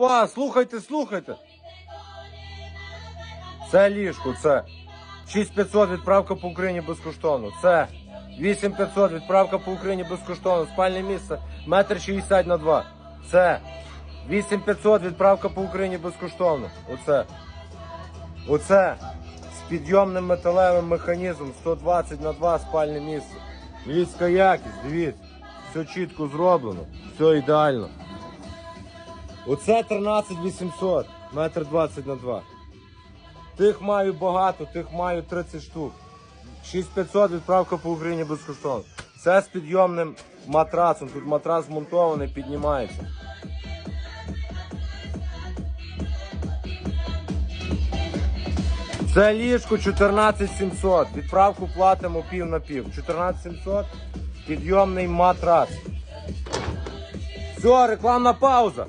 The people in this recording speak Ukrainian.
увага, слухайте, слухайте. Це ліжко, це 6500 відправка по Україні безкоштовно. Це 8500 відправка по Україні безкоштовно. Спальне місце метр 60 на 2. Це 8500 відправка по Україні безкоштовно. Оце. Оце з підйомним металевим механізмом 120 на 2 спальне місце. Львівська якість, дивіться. Все чітко зроблено, все ідеально. Оце 13 800, метр 20 на 2. Тих маю багато, тих маю 30 штук. 6500 відправка по Україні безкоштовно. Це з підйомним матрасом. Тут матрас змонтований, піднімається. Це ліжко 14700. Відправку платимо пів на пів. 14700 підйомний матрас. Все, рекламна пауза.